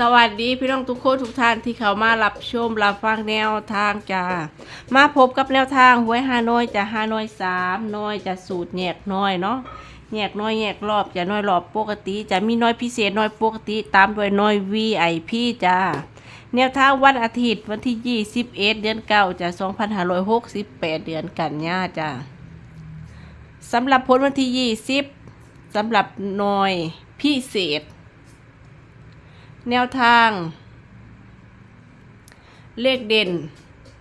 สวัสดีพี่น้องทุกคนทุกท่านที่เข้ามารับชมรับฟังแนวทางจ้ามาพบกับแนวทางหวยฮานอยจะฮานอยสามน้อยจะสูตรแยกน้อยเนาะแยกน้อยแยกรอบจะน้อยรอบปกติ จะมีน้อยพิเศษน้อยปกติ ตามด้วยน้อย VIP จ้าแนวทางวันอาทิตย์วันที่ 21 เดือนเก้าจะ2568 เดือนกันยาจ้าสำหรับผลวันที่ 20สำหรับน้อยพิเศษ แนวทาง เลขเด่น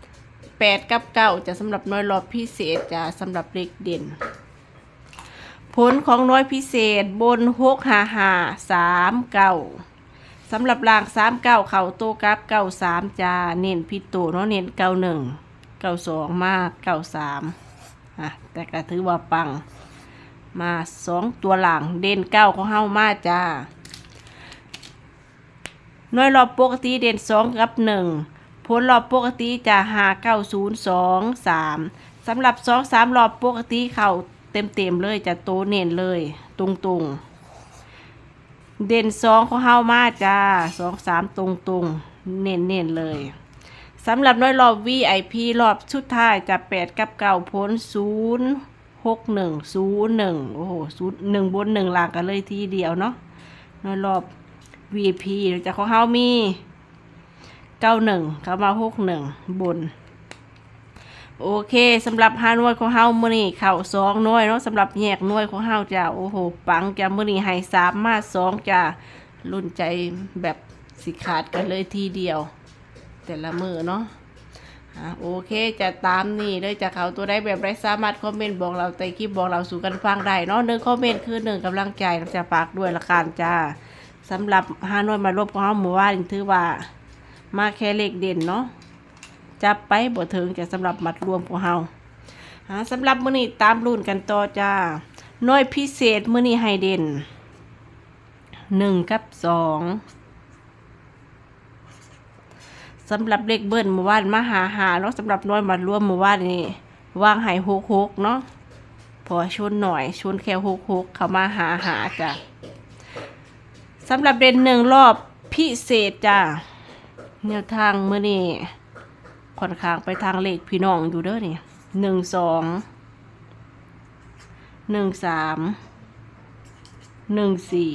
8กับ9จะสำหรับน้อยรอบพิเศษจะสำหรับเลขเด่น ผลของน้อยพิเศษบน6 5 5 3 9สำหรับลาง3 9เข่าโตกับ9 3จะเน้นพิโตเนาะเน้น91 92มาก93อะแต่ก็ถือว่าปังมา2ตัวหลังเด่น9ของเฮามาจ้า หน่วยรอบปกติเด่นสองกับหนึ่งผลรอบปกติจะหาเก้าศูนย์สองสามสำหรับสองสามรอบปกติเข่าเต็มเต็มเลยจะโตเน้นเลย ตรงตรงเด่นสองของเฮามาจ้าสองสามตรงตรงเน้นเน้นเลยสำหรับน่วยรอบ VIP รอบชุดท้ายจะแปดกับเก้าผลศูนย์หกหนึ่งศูนย์หนึ่งโอ้โหศูนย์หนึ่งบนหนึ่งหลังกันเลยทีเดียวเนาะน่วยรอบ VIP จากของเฮามีเก้าหนึ่งเข้ามาหกหนึ่งบน โอเคสำหรับฮานวยของเฮามื้อนี้เข้าสองน่วยเนาะสำหรับแยกน่วยของเฮาจ้ะโอ้โหปังจ้ะมื้อนี้ให้สามมาสองจ้ะรุ่นใจแบบสิขาดกันเลยทีเดียว แต่ละมือเนาะโอเคจะตามนี่เลยจะเขาตัวได้แบบไรสามารถคอมเมนต์บอกเราใต้คลิปบอกเราสู่กันฟังได้เนาะหนึ่งคอมเมนต์คือหนึ่งกำลังใจจะฝากด้วยละกันจ้า สำหรับฮานอยมารบของเขาหมู่ว่านถือว่า มาแค่เลขเด่นเนาะจับไปบ่ถึงจะสำหรับมัดรวมของเฮาหาสำหรับมื้อนี้ตามรุ่นกันต่อจ้าน้อยพิเศษมื้อนี้ให้เด่นหนึ่งกับสองสำหรับเลขเบิ้ลเมื่อวานมาหาหาเนาะสำหรับน้อยมัดรวมเมื่อวานนี้วางให้หกหกเนาะพอชนหน่อยชนแค่หกหกเขามาหาหาจ้ะ สำหรับเด่นหนึ่งรอบพิเศษจ้าแนวทางเมื่อนี้ค่อนข้างไปทางเลขพี่น้องอยู่เด้อนี่หนึ่งสองหนึ่งสามหนึ่งสี่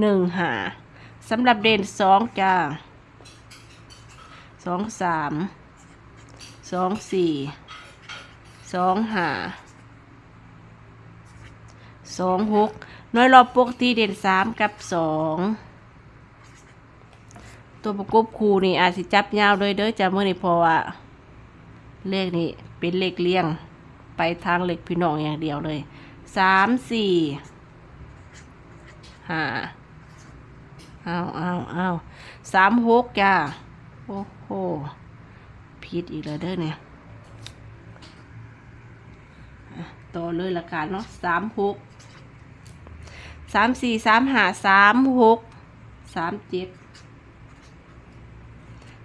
หนึ่งห้าสำหรับเด่นสองจ้าสองสามสองสี่สองห้า สองหกน้อยรอบปกติเด่นสามกับสองตัวประกบคูนี่อาจสิจับยาวเลยเด้อจ้าเมื่อนี้เพอว่าเลขนี้เป็นเลขเลี่ยง ไปทางเลขพี่น้องอย่างเดียวเลยสามสี่ห้าเอาเอาเอาสามหกจ้าโอ้โหผิดอีกแล้วเด้อเนี่ยต่อเลยละกันเนาะสามหก สามสี่สามห้าสามหกสามเจ็ด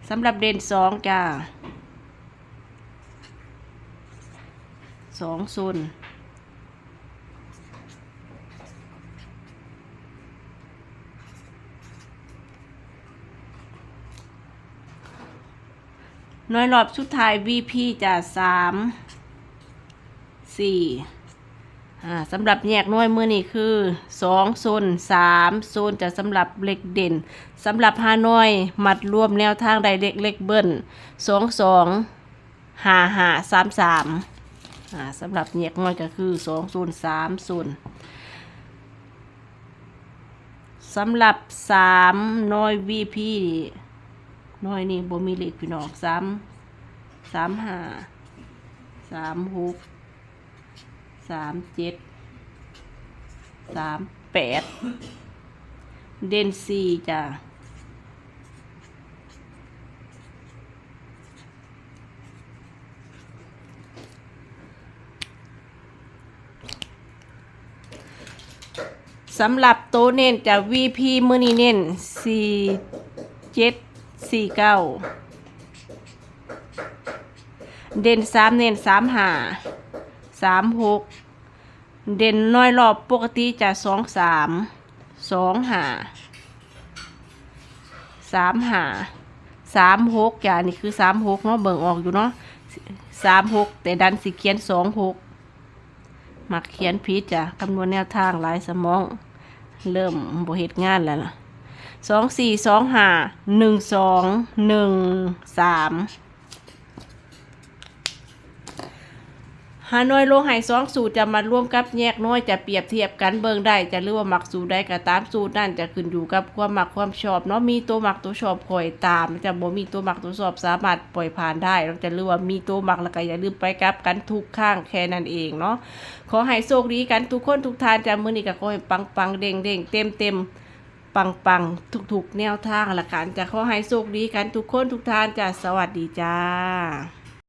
สำหรับเด่นสองจ้าสองโซนน้อยรอบสุดท้าย VP จะสามสี่ สำหรับแยกหน่วยมือนี่คือสองโซนสามโซนจะสำหรับเล็กเด่นสำหรับห้าหน่วยมัดรวมแนวทางใดเล็กเล็กเบิ้ลสองสองห้าห้าสามสามสำหรับแยกหน่วยก็คือสองโซนสามโซนสำหรับสามหน่วย VP หน่วยนี่บ่มีเล็กพี่น้องสามสามห้า สามเจ็ดสามแปดเดนซีจ้ะสำหรับโตเน้นจะ VP มือนี้เน้นสี่เจ็ดสี่เก้าเด่นสามเน้นสามหา สามหกเด่นน้อยรอบปกติจะสองสามสองหาสามหาสามหกจ้ะนี่คือสามหกเนาะเบิ่งออกอยู่เนาะสามหกแต่ดันสิเขียนสองหกมักเขียนผิดจ้ะคำนวณแนวทางหลายสมอง เริ่มบเหตุงานแล้วล่ะสองสี่สองห้าหนึ่งสองหนึ่งสาม หาน้อยลงหายสองสูตรจะมาร่วมกับแยกน้อยจะเปรียบเทียบกันเบิ่งได้จะหรือว่ามักสูตรใดก็ตามสูตรนั่นจะขึ้นอยู่กับความหมักความชอบเนาะมีตัวหมักตัวชอบคอยตาม จะบ่มีตัวหมักตัวชอบสามารถปล่อยผ่านได้เราจะหรือว่ามีตัวหมักแล้วก็อย่าลืมไปกับกันทุกข้างแค่นั้นเองเนาะขอให้โชคดีกันทุกคนทุกทานจะมือนี้ก็ขอให้ปังปังเด้งเด้งเต็มเต็มปังปังทุกทุกๆแนวทางละกันจะขอให้โชคดีกันทุกคนทุกทานจะสวัสดีจ้า